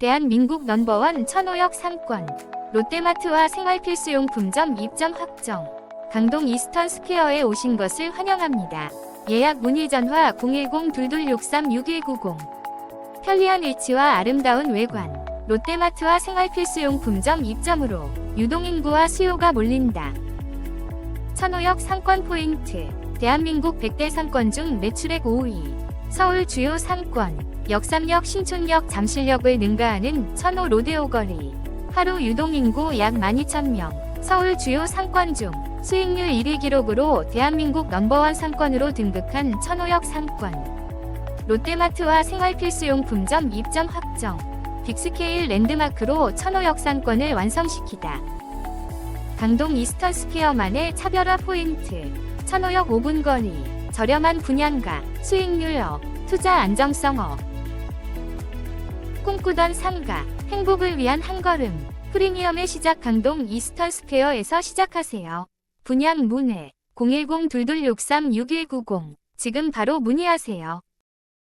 대한민국 넘버원 천호역 상권 롯데마트와 생활필수용품점 입점 확정 강동 이스턴 스퀘어에 오신 것을 환영합니다. 예약 문의 전화 010-2263-6190 편리한 위치와 아름다운 외관 롯데마트와 생활필수용품점 입점으로 유동인구와 수요가 몰린다. 천호역 상권 포인트 대한민국 100대 상권 중 매출액 5위 서울 주요 상권 역삼역 신촌역 잠실역을 능가하는 천호 로데오 거리. 하루 유동인구 약 12,000명. 서울 주요 상권 중 수익률 1위 기록으로 대한민국 넘버원 상권으로 등극한 천호역 상권. 롯데마트와 생활필수용품점 입점 확정. 빅스케일 랜드마크로 천호역 상권을 완성시키다. 강동 이스턴 스퀘어만의 차별화 포인트. 천호역 5분 거리 저렴한 분양가 수익률 업 투자 안정성 업 꿈꾸던 상가 행복을 위한 한 걸음 프리미엄의 시작 강동 이스턴 스퀘어에서 시작하세요. 분양 문의 010-2263-6190 지금 바로 문의하세요.